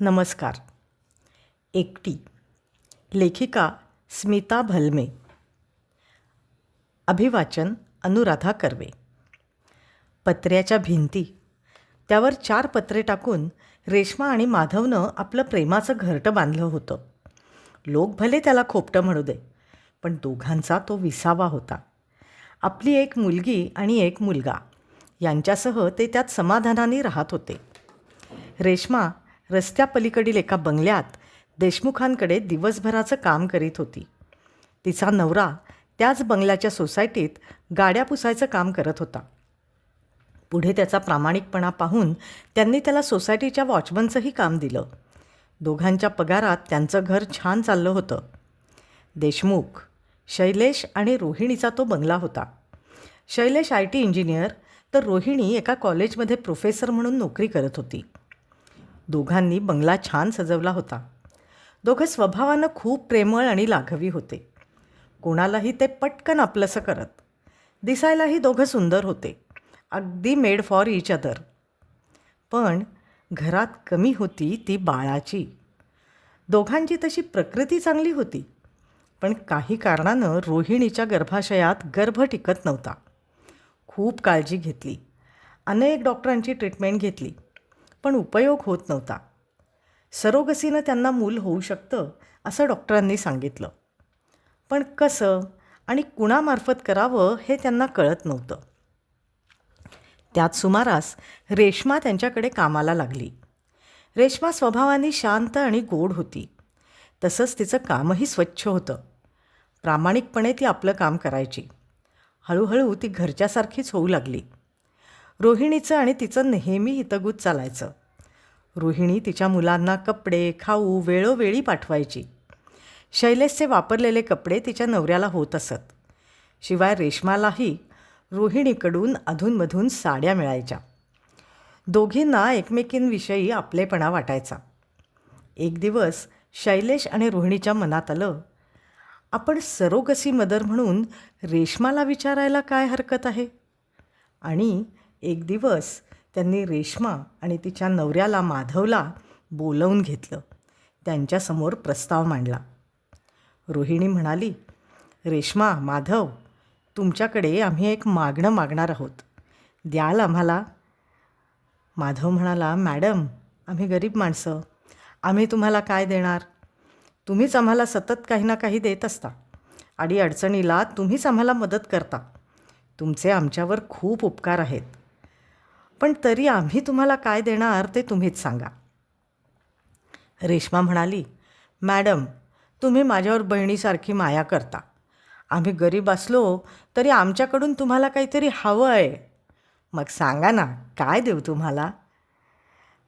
नमस्कार. एकटी. लेखिका स्मिता भलमे. अभिवाचन अनुराधा कर्वे. पत्र्याच्या भिंती. त्यावर चार पत्रे टाकून रेश्मा आणि माधवनं आपलं प्रेमाचं घरटं बांधलं होतं. लोक भले त्याला खोपटं म्हणू दे पण दोघांचा तो विसावा होता. आपली एक मुलगी आणि एक मुलगा. यांच्यासह ते त्यात समाधानाने राहत होते. रेश्मा रस्त्यापलीकडील एका बंगल्यात देशमुखांकडे दिवसभराचं काम करीत होती. तिचा नवरा त्याच बंगल्याच्या सोसायटीत गाड्या पुसायचं काम करत होता. पुढे त्याचा प्रामाणिकपणा पाहून त्यांनी त्याला सोसायटीच्या वॉचमनचंही काम दिलं. दोघांच्या पगारात त्यांचं घर छान चाललं होतं. देशमुख शैलेश आणि रोहिणीचा तो बंगला होता. शैलेश आय टी इंजिनियर तर रोहिणी एका कॉलेजमध्ये प्रोफेसर म्हणून नोकरी करत होती. दोघांनी बंगला छान सजवला होता. दोघं स्वभावानं खूप प्रेमळ आणि लाघवी होते. कोणालाही ते पटकन आपलंसं करत. दिसायलाही दोघं सुंदर होते. अगदी मेड फॉर इच अदर पण घरात कमी होती ती बाळाची. दोघांची तशी प्रकृती चांगली होती. पण काही कारणानं रोहिणीच्या गर्भाशयात गर्भ टिकत नव्हता. खूप काळजी घेतली. अनेक डॉक्टरांची ट्रीटमेंट घेतली. पण उपयोग होत नव्हता. सरोगसीनं त्यांना मूल होऊ शकतं असं डॉक्टरांनी सांगितलं. पण कसं आणि कुणामार्फत करावं हे त्यांना कळत नव्हतं. त्यात सुमारास रेश्मा त्यांच्याकडे कामाला लागली. रेश्मा स्वभावाने शांत आणि गोड होती. तसंच तिचं कामही स्वच्छ होतं. प्रामाणिकपणे ती आपलं काम करायची. हळूहळू ती घरच्यासारखीच होऊ लागली. रोहिणीचं आणि तिचं नेहमी हितगुज चालायचं. रोहिणी तिच्या मुलांना कपडे खाऊ वेळोवेळी पाठवायची. शैलेशचे वापरलेले कपडे तिच्या नवऱ्याला होत असत. शिवाय रेशमालाही रोहिणीकडून अधूनमधून साड्या मिळायच्या. दोघींना एकमेकींविषयी आपलेपणा वाटायचा. एक दिवस शैलेश आणि रोहिणीच्या मनात आलं आपण सरोगसी मदर म्हणून रेशमाला विचारायला काय हरकत आहे? आणि एक दिवस त्यांनी रेश्मा आणि तिच्या नवऱ्याला माधवला बोलवून घेतलं. त्यांच्यासमोर प्रस्ताव मांडला. रोहिणी म्हणाली रेश्मा माधव तुमच्याकडे आम्ही एक मागणं मागणार आहोत. द्याल आम्हाला? माधव म्हणाला मॅडम आम्ही गरीब माणसं. आम्ही तुम्हाला काय देणार? तुम्हीच आम्हाला सतत काही ना काही देत असता. आणि अडचणीला तुम्हीच आम्हाला मदत करता. तुमचे आमच्यावर खूप उपकार आहेत. पण तरी आम्ही तुम्हाला काय देणार ते तुम्हीच सांगा. रेश्मा म्हणाली मॅडम तुम्ही माझ्यावर बहिणीसारखी माया करता. आम्ही गरीब असलो तरी आमच्याकडून तुम्हाला काहीतरी हवं आहे. मग सांगा ना काय देऊ तुम्हाला?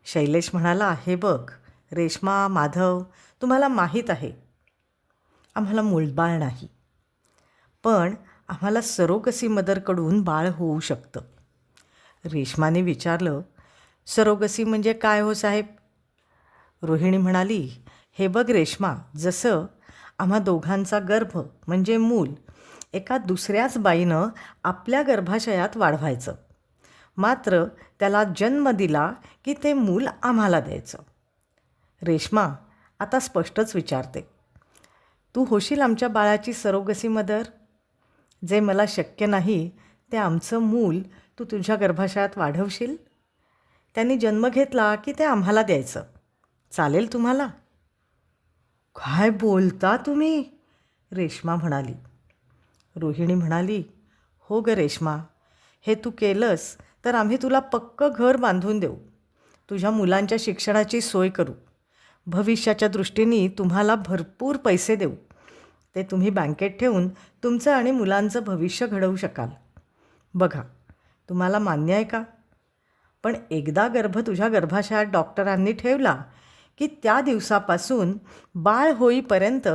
शैलेश म्हणाला हे बघ रेश्मा माधव तुम्हाला माहीत आहे. आम्हाला मूलबाळ नाही. पण आम्हाला सरोगसी मदरकडून बाळ होऊ शकतं. रेश्माने विचारलं सरोगसी म्हणजे काय हो साहेब? रोहिणी म्हणाली हे बघ रेश्मा जसं आम्हा दोघांचा गर्भ म्हणजे मूल एका दुसऱ्याच बाईनं आपल्या गर्भाशयात वाढवायचं. मात्र त्याला जन्म दिला की ते मूल आम्हाला द्यायचं. रेश्मा आता स्पष्टच विचारते तू होशील आमच्या बाळाची सरोगसी मदर? जे मला शक्य नाही ते आमचं मूल तू तुझ्या गर्भाशयात वाढवशील? त्यांनी जन्म घेतला की ते आम्हाला द्यायचं. चालेल तुम्हाला? काय बोलता तुम्ही? रेश्मा म्हणाली. रोहिणी म्हणाली हो ग रेश्मा हे तू केलंस तर आम्ही तुला पक्कं घर बांधून देऊ. तुझ्या मुलांच्या शिक्षणाची सोय करू. भविष्याच्या दृष्टीने तुम्हाला भरपूर पैसे देऊ. ते तुम्ही बँकेत ठेवून तुमचं आणि मुलांचं भविष्य घडवू शकाल. बघा तुम्हाला मान्य आहे का? पण एकदा गर्भ तुझ्या गर्भाशयात डॉक्टरांनी ठेवला की त्या दिवसापासून बाळ होईपर्यंत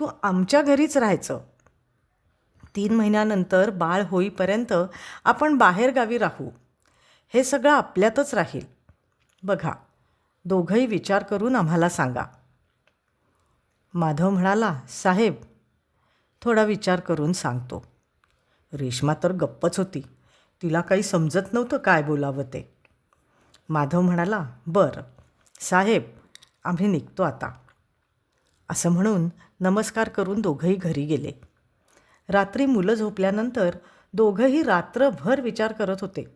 तू आमच्या घरीच राहायचं. तीन महिन्यानंतर बाळ होईपर्यंत आपण बाहेरगावी राहू. हे सगळं आपल्यातच राहील. बघा दोघंही विचार करून आम्हाला सांगा. माधव म्हणाला साहेब थोडा विचार करून सांगतो. रेश्मा तर गप्पच होती. तिला काही समजत नव्हतं काय बोलावं ते. माधव म्हणाला बरं साहेब आम्ही निघतो आता. असं म्हणून नमस्कार करून दोघंही घरी गेले. रात्री मुलं झोपल्यानंतर दोघंही रात्रभर विचार करत होते.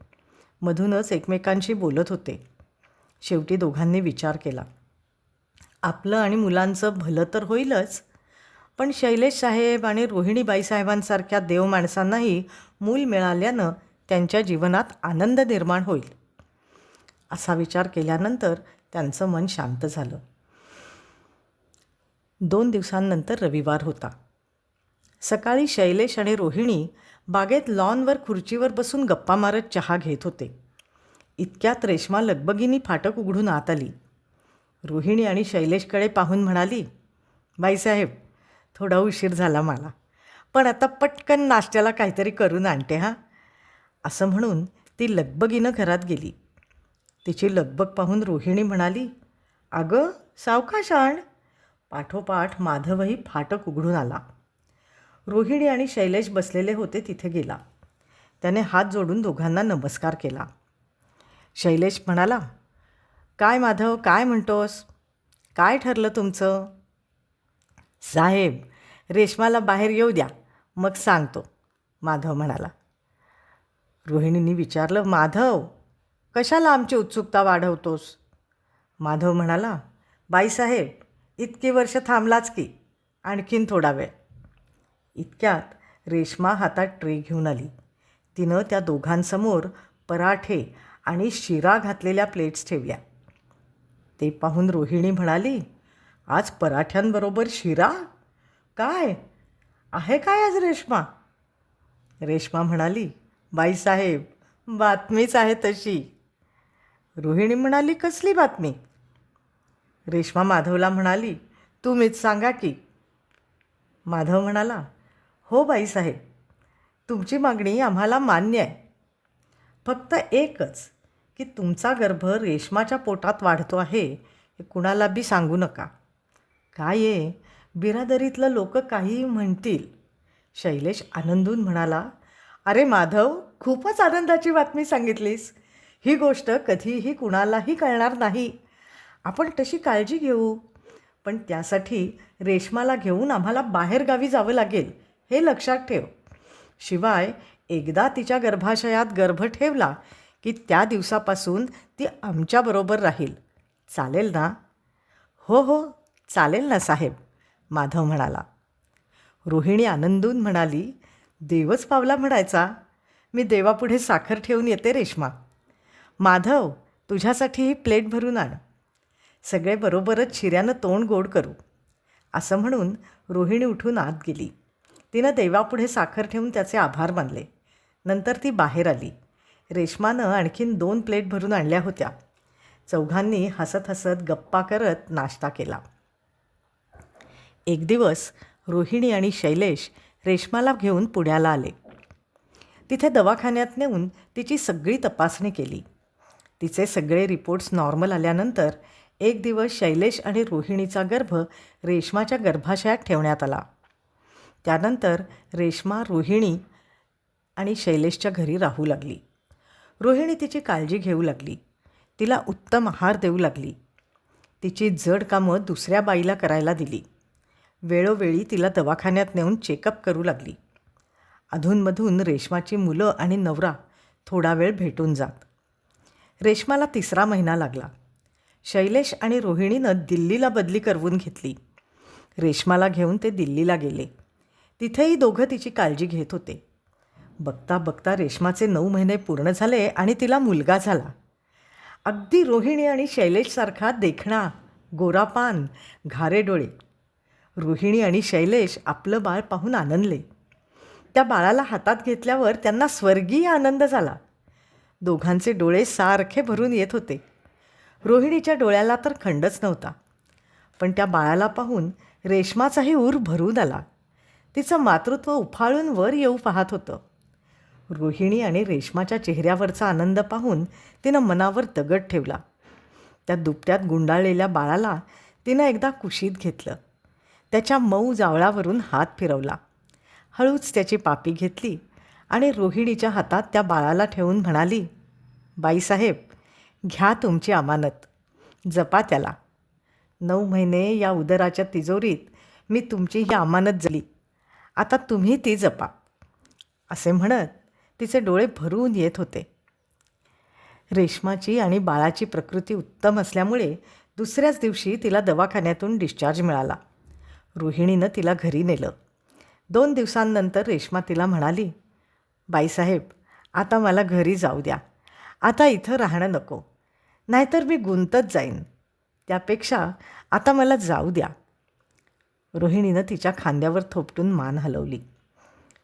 मधूनच एकमेकांशी बोलत होते. शेवटी दोघांनी विचार केला. आपलं आणि मुलांचं भलं तर होईलच पण शैलेश साहेब आणि रोहिणीबाई साहेबांसारख्या देव माणसांनाही मूल मिळाल्यानं त्यांच्या जीवनात आनंद निर्माण होईल. असा विचार केल्यानंतर त्यांचं मन शांत झालं. दोन दिवसांनंतर रविवार होता. सकाळी शैलेश आणि रोहिणी बागेत लॉनवर खुर्चीवर बसून गप्पा मारत चहा घेत होते. इतक्यात रेश्मा लगबगीनी फाटक उघडून आत आली. रोहिणी आणि शैलेशकडे पाहून म्हणाली बाईसाहेब थोडा उशीर झाला मला. पण आता पटकन नाश्त्याला काहीतरी करून आणते हां. असं म्हणून ती लगबगीनं घरात गेली. तिची लगबग पाहून रोहिणी म्हणाली अगं सावकाश आण पाठोपाठ माधवही फाटक उघडून आला. रोहिणी आणि शैलेश बसलेले होते तिथे गेला. त्याने हात जोडून दोघांना नमस्कार केला. शैलेश म्हणाला काय माधव काय म्हणतोस? काय ठरलं तुमचं? साहेब रेशमाला बाहेर येऊ द्या मग सांगतो माधव म्हणाला. रोहिणींनी विचारलं माधव कशाला आमची उत्सुकता वाढवतोस? माधव म्हणाला बाईसाहेब इतकी वर्ष थांबलाच की आणखीन थोडा वेळ. इतक्यात रेश्मा हातात ट्रे घेऊन आली. तिनं त्या दोघांसमोर पराठे आणि शिरा घातलेल्या प्लेट्स ठेवल्या. ते पाहून रोहिणी म्हणाली आज पराठ्यांबरोबर शिरा? काय? आहे काय आज रेश्मा? रेश्मा म्हणाली बाईसाहेब बातमीच आहे तशी. रोहिणी म्हणाली कसली बातमी? रेश्मा माधवला म्हणाली तुम्हीच सांगा की. माधव म्हणाला हो बाईसाहेब तुमची मागणी आम्हाला मान्य आहे. फक्त एकच की तुमचा गर्भ रेशमाच्या पोटात वाढतो आहे हे कुणाला बी सांगू नका. काय आहे बिरादरीतलं लोक काहीही म्हणतील. शैलेश आनंदून म्हणाला अरे माधव खूपच आनंदाची बातमी सांगितलीस. ही गोष्ट कधीही कुणालाही कळणार नाही. आपण तशी काळजी घेऊ. पण त्यासाठी रेशमाला घेऊन आम्हाला बाहेरगावी जावं लागेल हे लक्षात ठेव. शिवाय एकदा तिच्या गर्भाशयात गर्भ ठेवला की त्या दिवसापासून ती आमच्याबरोबर राहील. चालेल ना? हो हो चालेल ना साहेब माधव म्हणाला. रोहिणी आनंदून म्हणाली देवच पावला म्हणायचा. मी देवापुढे साखर ठेवून येते रेश्मा. माधव तुझ्यासाठी ही प्लेट भरून आण. सगळे बरोबरच शिऱ्यानं तोंड गोड करू. असं म्हणून रोहिणी उठून आत गेली. तिनं देवापुढे साखर ठेवून त्याचे आभार मानले. नंतर ती बाहेर आली. रेश्मानं आणखीन दोन प्लेट भरून आणल्या होत्या. चौघांनी हसत हसत गप्पा करत नाश्ता केला. एक दिवस रोहिणी आणि शैलेश रेश्माला घेऊन पुण्याला आले. तिथे दवाखान्यात नेऊन तिची सगळी तपासणी केली. तिचे सगळे रिपोर्ट्स नॉर्मल आल्यानंतर एक दिवस शैलेश आणि रोहिणीचा गर्भ रेशमाच्या गर्भाशयात ठेवण्यात आला. त्यानंतर रेश्मा रोहिणी आणि शैलेशच्या घरी राहू लागली. रोहिणी तिची काळजी घेऊ लागली. तिला उत्तम आहार देऊ लागली. तिची जड कामं दुसऱ्या बाईला करायला दिली. वेळोवेळी तिला दवाखान्यात नेऊन चेकअप करू लागली. अधूनमधून रेशमाची मुलं आणि नवरा थोडा वेळ भेटून जात. रेशमाला तिसरा महिना लागला. शैलेश आणि रोहिणीनं दिल्लीला बदली करवून घेतली. रेशमाला घेऊन ते दिल्लीला गेले. तिथेही दोघं तिची काळजी घेत होते. बघता बघता रेशमाचे नऊ महिने पूर्ण झाले आणि तिला मुलगा झाला. अगदी रोहिणी आणि शैलेशसारखा देखणा गोरापान घारे डोळे रोहिणी आणि शैलेश आपलं बाळ पाहून आनंदले. त्या बाळाला हातात घेतल्यावर त्यांना स्वर्गीय आनंद झाला. दोघांचे डोळे सारखे भरून येत होते. रोहिणीच्या डोळ्याला तर खंडच नव्हता. पण त्या बाळाला पाहून रेशमाचाही ऊर भरून आला. तिचं मातृत्व उफाळून वर येऊ पाहत होतं. रोहिणी आणि रेशमाच्या चेहऱ्यावरचा आनंद पाहून तिनं मनावर दगड ठेवला. त्या दुपट्यात गुंडाळलेल्या बाळाला तिनं एकदा कुशीत घेतलं. त्याच्या मऊ जावळावरून हात फिरवला. हळूच त्याची पापी घेतली आणि रोहिणीच्या हातात त्या बाळाला ठेवून म्हणाली बाईसाहेब घ्या तुमची अमानत जपा त्याला. नऊ महिने या उदराच्या तिजोरीत मी तुमची ही अमानत जली आता तुम्ही ती जपा. असे म्हणत तिचे डोळे भरून येत होते. रेशमाची आणि बाळाची प्रकृती उत्तम असल्यामुळे दुसऱ्याच दिवशी तिला दवाखान्यातून डिस्चार्ज मिळाला. रोहिणीनं तिला घरी नेलं. दोन दिवसांनंतर रेश्मा तिला म्हणाली बाईसाहेब आता मला घरी जाऊ द्या. आता इथं राहणं नको. नाहीतर मी गुंतत जाईन. त्यापेक्षा आता मला जाऊ द्या. रोहिणीनं तिच्या खांद्यावर थोपटून मान हलवली.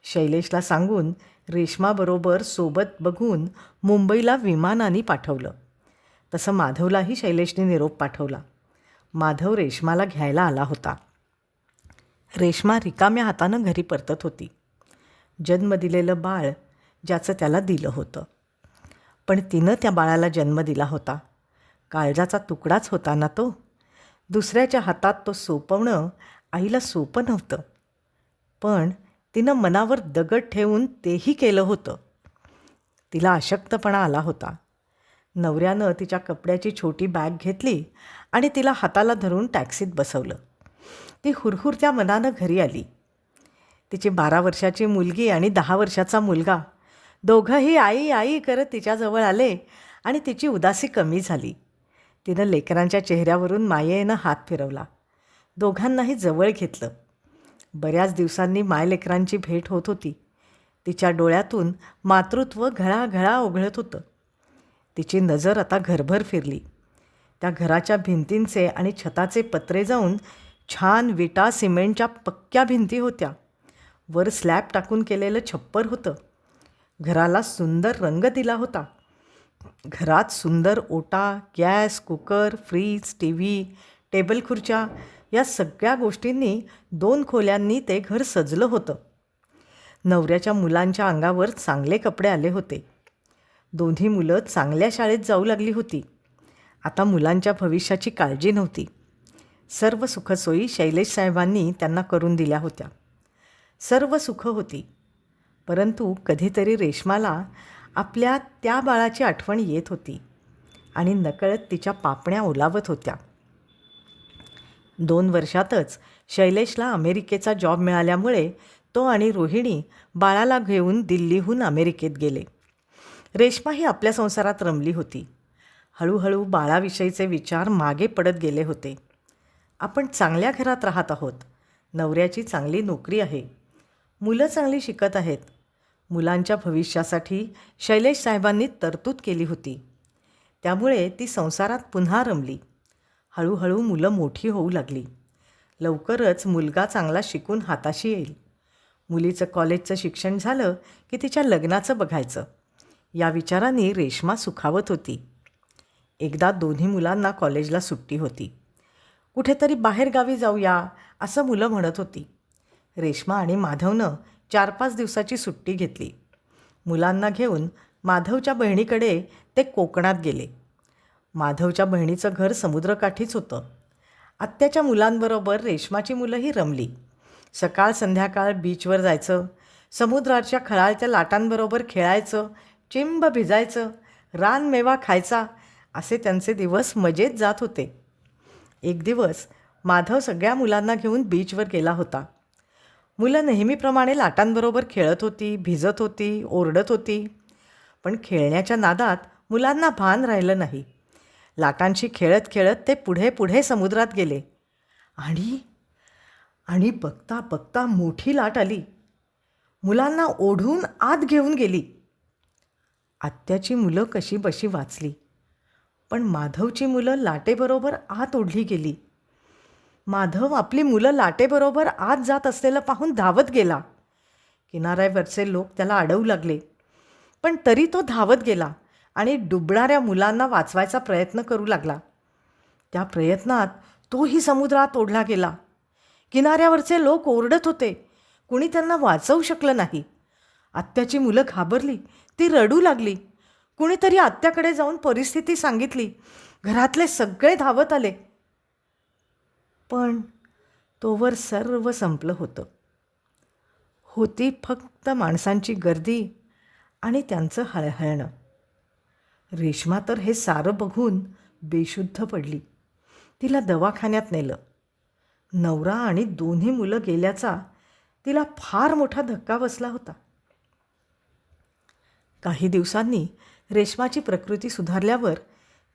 शैलेशला सांगून रेश्माबरोबर सोबत बघून मुंबईला विमानाने पाठवलं. तसं माधवलाही शैलेशने निरोप पाठवला. माधव रेश्माला घ्यायला आला होता. रेश्मा रिकाम्या हातानं घरी परतत होती. जन्म दिलेलं बाळ ज्याचं त्याला दिलं होतं. पण तिनं त्या बाळाला जन्म दिला होता. काळजाचा तुकडाच होता ना तो. दुसऱ्याच्या हातात तो सोपवणं आईला सोपं नव्हतं. पण तिनं मनावर दगड ठेवून तेही केलं होतं. तिला अशक्तपणा आला होता. नवऱ्यानं तिच्या कपड्याची छोटी बॅग घेतली आणि तिला हाताला धरून टॅक्सीत बसवलं. ती हुरहुरत्या मनानं घरी आली. तिची बारा वर्षाची मुलगी आणि दहा वर्षाचा मुलगा. दोघंही आई आई करत तिच्याजवळ आले आणि तिची उदासी कमी झाली. तिनं लेकरांच्या चेहऱ्यावरून मायेनं हात फिरवला. दोघांनाही जवळ घेतलं. बऱ्याच दिवसांनी मायलेकरांची भेट होत होती. तिच्या डोळ्यातून मातृत्व घळाघळा ओघळत होतं. तिची नजर आता घरभर फिरली. त्या घराच्या भिंतींचे आणि छताचे पत्रे जाऊन छान विटा सिमेंटच्या पक्क्या भिंती होत्या. वर स्लॅब टाकून केलेलं छप्पर होतं. घराला सुंदर रंग दिला होता. घरात सुंदर ओटा gas cooker fridge T V table खुर्च्या या सगळ्या गोष्टींनी दोन खोल्यांनी ते घर सजलं होतं. नवऱ्याच्या मुलांच्या अंगावर चांगले कपडे आले होते. दोन्ही मुलं चांगल्या शाळेत जाऊ लागली होती. आता मुलांच्या भविष्याची काळजी नव्हती. सर्व सुखसोयी शैलेश साहेबांनी त्यांना करून दिल्या होत्या. सर्व सुख होती. परंतु कधीतरी रेशमाला आपल्या त्या बाळाची आठवण येत होती आणि नकळत तिच्या पापण्या ओलावत होत्या. दोन वर्षातच शैलेशला अमेरिकेचा जॉब मिळाल्यामुळे तो आणि रोहिणी बाळाला घेऊन दिल्लीहून अमेरिकेत गेले. रेश्मा ही आपल्या संसारात रमली होती. हळूहळू बाळाविषयीचे विचार मागे पडत गेले होते. आपण चांगल्या घरात राहत आहोत. नवऱ्याची चांगली नोकरी आहे. मुलं चांगली शिकत आहेत. मुलांच्या भविष्यासाठी शैलेश साहेबांनी तरतूद केली होती. त्यामुळे ती संसारात पुन्हा रमली. हळूहळू मुलं मोठी होऊ लागली. लवकरच मुलगा चांगला शिकून हाताशी येईल. मुलीचं कॉलेजचं शिक्षण झालं की तिच्या लग्नाचं बघायचं. या विचाराने रेश्मा सुखावत होती. एकदा दोन्ही मुलांना कॉलेजला सुट्टी होती. कुठेतरी बाहेरगावी जाऊया असं मुलं म्हणत होती. रेश्मा आणि माधवनं चार पाच दिवसाची सुट्टी घेतली. मुलांना घेऊन माधवच्या बहिणीकडे ते कोकणात गेले. माधवच्या बहिणीचं घर समुद्रकाठीच होतं. आत्याच्या मुलांबरोबर रेश्माची मुलंही रमली. सकाळ संध्याकाळ बीचवर जायचं समुद्राच्या खळाळच्या लाटांबरोबर खेळायचं चिंब भिजायचं रानमेवा खायचा असे त्यांचे दिवस मजेत जात होते. एक दिवस माधव सगळ्या मुलांना घेऊन बीचवर गेला होता. मुलं नेहमीप्रमाणे लाटांबरोबर खेळत होती भिजत होती ओरडत होती. पण खेळण्याच्या नादात मुलांना भान राहिलं नाही. लाटांशी खेळत खेळत ते पुढे पुढे समुद्रात गेले. आणि आणि बघता बघता मोठी लाट आली. मुलांना ओढून आत घेऊन गेली. आत्याची मुलं कशी बशी वाचली. पण माधवची मुलं लाटेबरोबर आत ओढली गेली. माधव आपली मुलं लाटेबरोबर आत जात असलेलं पाहून धावत गेला. किनाऱ्यावरचे लोक त्याला अडवू लागले. पण तरी तो धावत गेला आणि डुबणाऱ्या मुलांना वाचवायचा प्रयत्न करू लागला. त्या प्रयत्नात तोही समुद्रात ओढला गेला. किनाऱ्यावरचे लोक ओरडत होते. कुणी त्यांना वाचवू शकलं नाही. आत्याची मुलं घाबरली. ती रडू लागली. कुणीतरी आत्याकडे जाऊन परिस्थिती सांगितली. घरातले सगळे धावत आले. पण तोवर सर्व संपलं होतं. होती फक्त माणसांची गर्दी आणि त्यांचं हळहळणं. रेश्मा तर हे सारं बघून बेशुद्ध पडली. तिला दवाखान्यात नेलं. नवरा आणि दोन्ही मुलं गेल्याचा तिला फार मोठा धक्का बसला होता. काही दिवसांनी रेशमाची प्रकृती सुधारल्यावर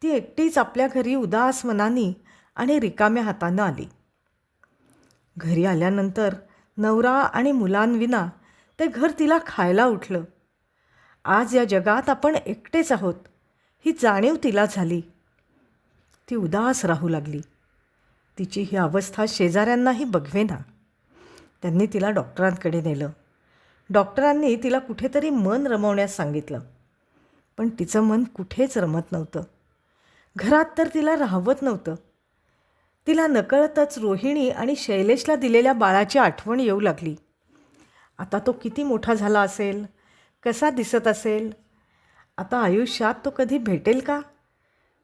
ती एकटीच आपल्या घरी उदास मनानी आणि रिकाम्या हातानं आली. घरी आल्यानंतर नवरा आणि मुलांविना ते घर तिला खायला उठलं. आज या जगात आपण एकटेच आहोत ही जाणीव तिला झाली. ती उदास राहू लागली. तिची ही अवस्था शेजाऱ्यांनाही बघवेना. त्यांनी तिला डॉक्टरांकडे नेलं. डॉक्टरांनी तिला कुठेतरी मन रमवण्यास सांगितलं. पण तिचं मन कुठेच रमत नव्हतं. घरात तर तिला राहवत नव्हतं. तिला नकळतच रोहिणी आणि शैलेशला दिलेल्या बाळाची आठवण येऊ लागली. आता तो किती मोठा झाला असेल? कसा दिसत असेल? आता आयुष्यात तो कधी भेटेल का?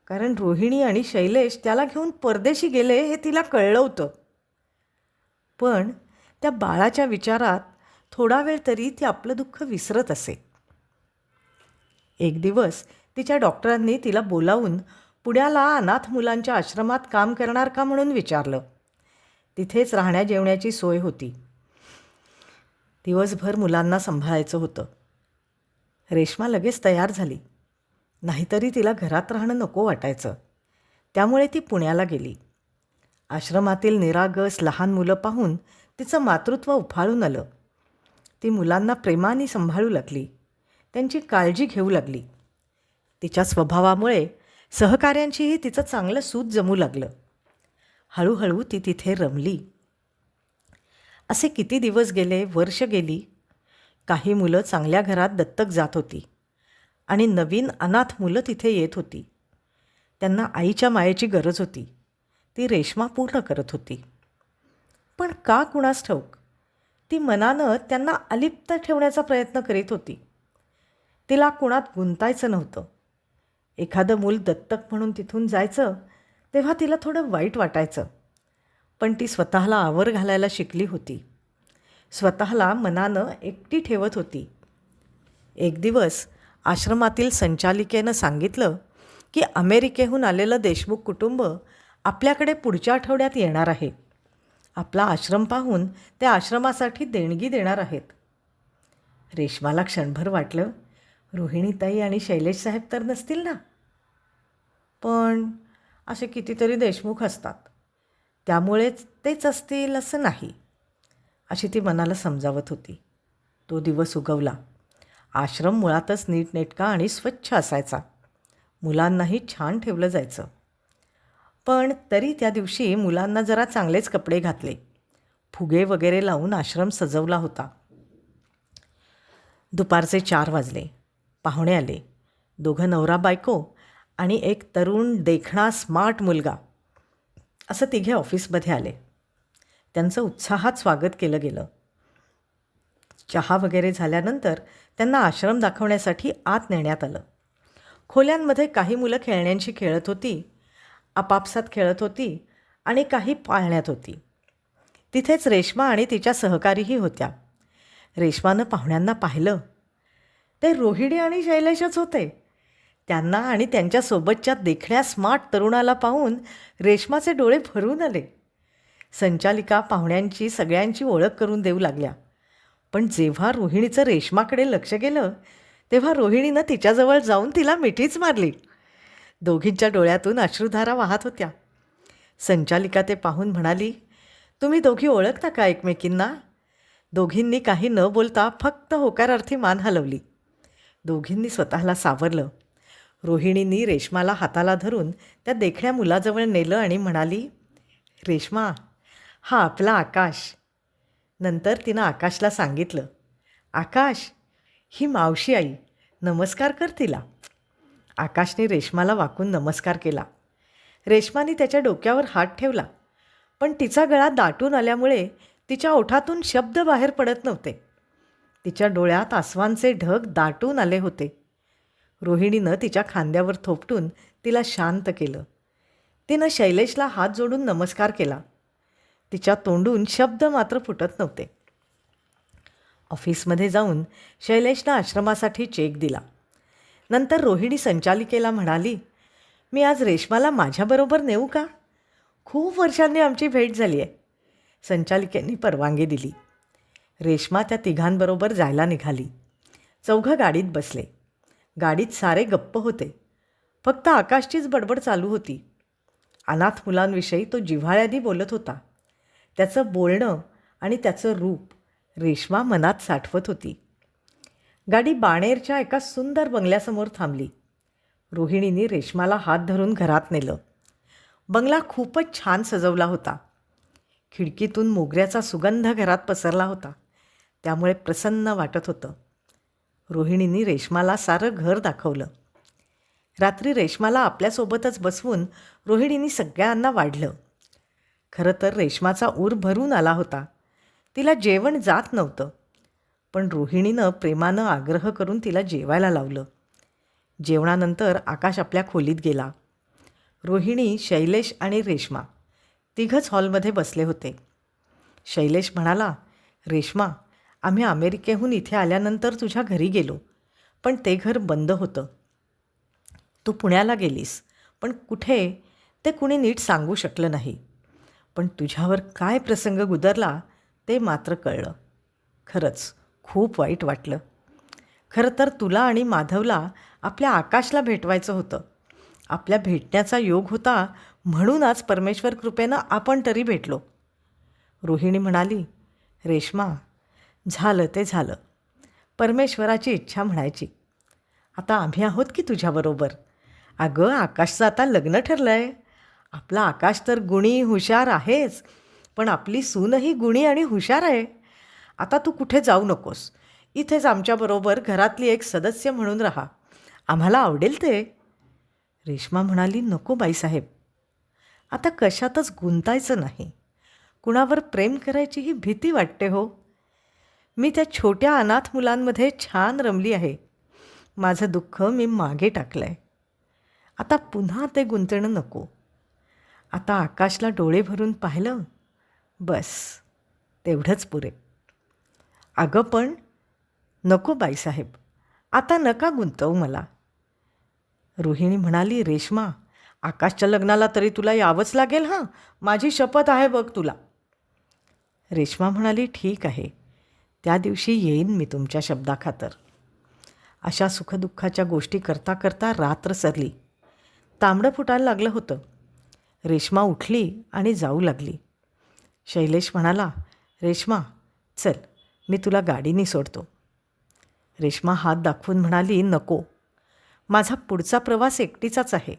कारण रोहिणी आणि शैलेश त्याला घेऊन परदेशी गेले हे तिला कळलं होतं. पण त्या बाळाच्या विचारात थोडा वेळ तरी ती आपलं दुःख विसरत असे. एक दिवस तिच्या डॉक्टरांनी तिला बोलावून पुण्याला अनाथ मुलांच्या आश्रमात काम करणार का म्हणून विचारलं. तिथेच राहण्या जेवण्याची सोय होती. दिवसभर मुलांना सांभाळायचं होतं. रेश्मा लगेच तयार झाली. नाहीतरी तिला घरात राहणं नको वाटायचं. त्यामुळे ती पुण्याला गेली. आश्रमातील निरागस लहान मुलं पाहून तिचं मातृत्व उफाळून आलं. ती मुलांना प्रेमाने सांभाळू लागली. त्यांची काळजी घेऊ लागली. तिच्या स्वभावामुळे सहकाऱ्यांशीही तिचं चांगलं सूत जमू लागलं. हळूहळू ती तिथे रमली. असे किती दिवस गेले वर्ष गेली. काही मुलं चांगल्या घरात दत्तक जात होती आणि नवीन अनाथ मुलं तिथे येत होती. त्यांना आईच्या मायेची गरज होती. ती रेश्मा पूर्ण करत होती. पण का कुणास ठाऊक? ती मनानं त्यांना अलिप्त ठेवण्याचा प्रयत्न करीत होती. तिला कुणात गुंतायचं नव्हतं. एखादं मूल दत्तक म्हणून तिथून जायचं तेव्हा तिला थोडं वाईट वाटायचं. पण ती स्वतःला आवर घालायला शिकली होती. स्वतःला मनानं एकटी ठेवत होती. एक दिवस आश्रमातील संचालिकेनं सांगितलं की अमेरिकेहून आलेलं देशमुख कुटुंब आपल्याकडे पुढच्या आठवड्यात येणार आहे. आपला आश्रम पाहून त्या आश्रमासाठी देणगी देणार आहेत. रेशमाला क्षणभर वाटलं रोहिणीताई आणि शैलेश साहेब तर नसतील ना? पण असे कितीतरी देशमुख असतात. त्यामुळेच तेच असतील असं नाही अशी ती मनाला समजावत होती. तो दिवस उगवला. आश्रम मुळातच नीटनेटका आणि स्वच्छ असायचा. मुलांनाही छान ठेवलं जायचं. पण तरी त्या दिवशी मुलांना जरा चांगलेच कपडे घातले. फुगे वगैरे लावून आश्रम सजवला होता. दुपारचे चार वाजले. पाहुणे आले. दोघं नवरा बायको आणि एक तरुण देखणा स्मार्ट मुलगा. असं तिघे ऑफिसमध्ये आले. त्यांचं उत्साहात स्वागत केलं गेलं. चहा वगैरे झाल्यानंतर त्यांना आश्रम दाखवण्यासाठी आत नेण्यात आलं. खोल्यांमध्ये काही मुलं खेळण्यांशी खेळत होती आपापसात खेळत होती आणि काही पाळण्यात होती. तिथेच रेश्मा आणि तिच्या सहकारीही होत्या. रेश्मानं पाहुण्यांना पाहिलं. ते रोहिणी आणि शैलेशच होते. त्यांना आणि त्यांच्यासोबतच्या देखण्या स्मार्ट तरुणाला पाहून रेश्माचे डोळे भरून आले. संचालिका पाहुण्यांची सगळ्यांची ओळख करून देऊ लागल्या. पण जेव्हा रोहिणीचं रेश्माकडे लक्ष गेलं तेव्हा रोहिणीनं तिच्याजवळ जाऊन तिला मिठीच मारली. दोघींच्या डोळ्यातून अश्रुधारा वाहत होत्या. संचालिका ते पाहून म्हणाली तुम्ही दोघी ओळखता का एकमेकींना? दोघींनी काही न बोलता फक्त होकारार्थी मान हलवली. दोघींनी स्वतःला सावरलं. रोहिणींनी रेश्माला हाताला धरून त्या देखण्या मुलाजवळ नेलं आणि म्हणाली रेश्मा हा आपला आकाश. नंतर तिनं आकाशला सांगितलं आकाश ही मावशी आई नमस्कार कर तिला. आकाशने रेश्माला वाकून नमस्कार केला. रेश्माने त्याच्या डोक्यावर हात ठेवला पण तिचा गळा दाटून आल्यामुळे तिच्या ओठातून शब्द बाहेर पडत नव्हते. तिच्या डोळ्यात आसवांचे ढग दाटून आले होते. रोहिणीनं तिच्या खांद्यावर थोपटून तिला शांत केलं. तिनं शैलेशला हात जोडून नमस्कार केला. तिच्या तोंडून शब्द मात्र फुटत नव्हते. ऑफिसमध्ये जाऊन शैलेशनं आश्रमासाठी चेक दिला. नंतर रोहिणी संचालिकेला म्हणाली मी आज रेश्माला माझ्याबरोबर नेऊ का? खूप वर्षांनी आमची भेट झाली आहे संचालिकेने परवानगी दिली. रेश्मा त्या तिघांबरोबर जायला निघाली. चौघं गाडीत बसले. गाडीत सारे गप्प होते. फक्त आकाशचीच बडबड चालू होती. अनाथ मुलांविषयी तो जिव्हाळ्याने बोलत होता. त्याचं बोलणं आणि त्याचं रूप रेश्मा मनात साठवत होती. गाडी बाणेरच्या एका सुंदर बंगल्यासमोर थांबली. रोहिणीने रेश्माला हात धरून घरात नेलं. बंगला खूपच छान सजवला होता. खिडकीतून मोगऱ्याचा सुगंध घरात पसरला होता. त्यामुळे प्रसन्न वाटत होतं. रोहिणीने रेश्माला सारं घर दाखवलं. रात्री रेश्माला आपल्यासोबतच बसवून रोहिणीने सगळ्यांना वाढलं. खरं तर रेश्माचा ऊर भरून आला होता. तिला जेवण जात नव्हतं. पण रोहिणीनं प्रेमानं आग्रह करून तिला जेवायला लावलं. जेवणानंतर आकाश आपल्या खोलीत गेला. रोहिणी शैलेश आणि रेश्मा तिघंच हॉलमध्ये बसले होते. शैलेश म्हणाला रेश्मा आम्ही अमेरिकेहून इथे आल्यानंतर तुझ्या घरी गेलो. पण ते घर बंद होतं. तू पुण्याला गेलीस. पण कुठे ते कुणी नीट सांगू शकलं नाही. पण तुझ्यावर काय प्रसंग गुदरला ते मात्र कळलं. खरंच खूप वाईट वाटलं. खरं तर तुला आणि माधवला आपल्या आकाशला भेटवायचं होतं. आपल्या भेटण्याचा योग होता म्हणून आज परमेश्वर कृपेनं आपण तरी भेटलो. रोहिणी म्हणाली रेश्मा झालं ते झालं. परमेश्वराची इच्छा म्हणायची. आता आम्ही आहोत की तुझ्याबरोबर अगं आकाशचं आता लग्न ठरलं आहे आपला आकाश तर गुणी हुशार आहेच पण आपली सूनही गुणी आणि हुशार आहे. आता तू कुठे जाऊ नकोस. इथेच आमच्याबरोबर घरातली एक सदस्य म्हणून राहा. आम्हाला आवडेल ते. रेश्मा म्हणाली नको बाईसाहेब. आता कशातच गुंतायचं नाही. कुणावर प्रेम करायची ही भीती वाटते हो. मी त्या छोट्या अनाथ मुलांमध्ये छान रमली आहे. माझं दुःख मी मागे टाकलं आहे आता पुन्हा ते गुंतणं नको. आता आकाशला डोळे भरून पाहिलं बस तेवढंच पुरे. अगं पण नको बाईसाहेब आता नका गुंतवू मला. रोहिणी म्हणाली रेश्मा आकाशच्या लग्नाला तरी तुला यावंच लागेल हां? माझी शपथ आहे बघ तुला. रेश्मा म्हणाली ठीक आहे. त्या दिवशी येईन मी तुमच्या शब्दाखातर. अशा सुखदुःखाच्या गोष्टी करता करता रात्र सरली. तांबडं फुटायला लागलं होतं. रेश्मा उठली आणि जाऊ लागली. शैलेश म्हणाला रेश्मा चल मी तुला गाडीने सोडतो. रेश्मा हात दाखवून म्हणाली नको. माझा पुढचा प्रवास एकटीचाच आहे.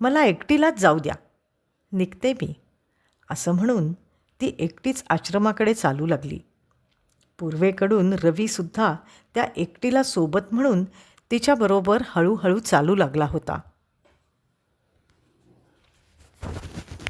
मला एकटीलाच जाऊ द्या. निघते मी. असं म्हणून ती एकटीच आश्रमाकडे चालू लागली. पूर्वेकडून रवीसुद्धा त्या एकटीला सोबत म्हणून तिच्याबरोबर हळूहळू चालू लागला होता.